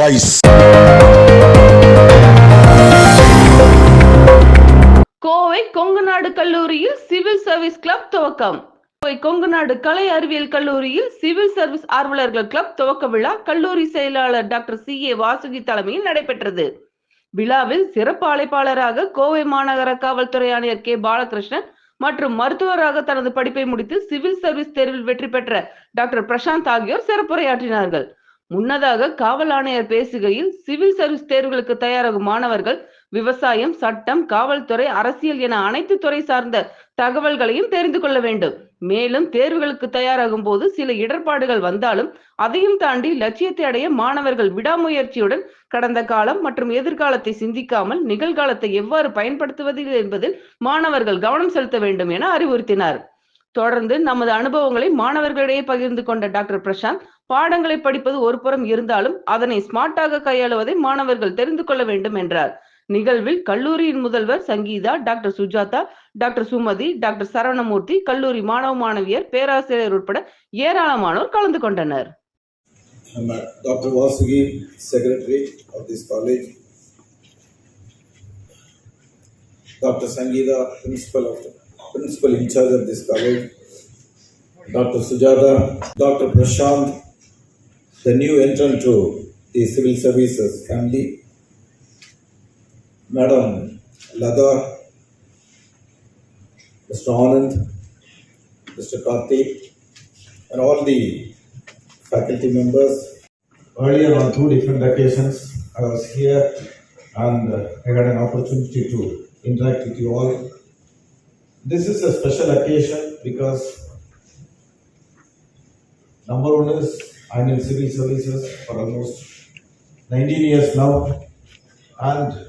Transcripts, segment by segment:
Voice Kovai Kongunadu கல்லூரியில் civil service club துவக்கம். கோவை கொங்குநாடு கலை அறிவியல் கல்லூரியில் சிவில் சர்வீஸ் ஆர்வலர்கள் கிளப் துவக்க விழா கல்லூரி செயலாளர் டாக்டர் சி. ஏ. வாசுகி தலைமையில் நடைபெற்றது. விழாவில் சிறப்பு அழைப்பாளராக கோவை மாநகர காவல்துறை ஆணையர் கே. பாலகிருஷ்ணன் மற்றும் மருத்துவராக தனது படிப்பை முடித்து சிவில் சர்வீஸ் தேர்வில் வெற்றி பெற்ற டாக்டர் பிரசாந்த் ஆகியோர் சிறப்புரையாற்றினார்கள். முன்னதாக காவல் ஆணையர் பேசுகையில் சிவில் சர்வீஸ் தேர்வுகளுக்கு தயாராகும் மாணவர்கள் விவசாயம் சட்டம் காவல்துறை அரசியல் என அனைத்து துறை சார்ந்த தகவல்களையும் தெரிந்து கொள்ள வேண்டும். மேலும் தேர்வுகளுக்கு தயாராகும் போது சில இடர்பாடுகள் வந்தாலும் அதையும் தாண்டி லட்சியத்தை அடைய மாணவர்கள் விடாமுயற்சியுடன் கடந்த காலம் மற்றும் எதிர்காலத்தை சிந்திக்காமல் நிகழ்காலத்தை எவ்வாறு பயன்படுத்துவது என்பதில் மாணவர்கள் கவனம் செலுத்த வேண்டும் என அறிவுறுத்தினார். தொடர்ந்து நமது அனுபவங்களை மாணவர்களிடையே பகிர்ந்து கொண்ட டாக்டர் பிரசாந்த் பாடங்களை படிப்பது ஒரு புறம் இருந்தாலும் அதனை ஸ்மார்ட்டாக கையாளுவதை மாணவர்கள் தெரிந்து கொள்ள வேண்டும் என்றார். நிகழ்வில் கல்லூரியின் முதல்வர் Sangeetha doctor Sujatha doctor Sumathi doctor Saravanamoorthy கல்லூரி மாணவ மாணவியர் பேராசிரியர் உட்பட ஏராளமானோர் கலந்து கொண்டனர். Doctor Vasuki secretary of this college doctor Sangeetha principal of principal in charge of this college doctor Sujatha doctor Prashanth The new entrant to the civil services family. Madam Lada, Mr. Anand, Mr. Karthik, and all the faculty members. Earlier on two different occasions, I was here and uh, I got an opportunity to interact with you all. This is a special occasion because number one is I'm in civil services for almost 19 years now and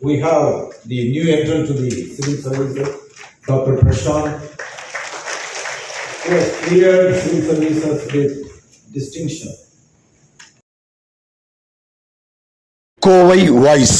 we have the new entrant to the civil services, Dr. Prashant, who has cleared civil services with distinction. Kovai voice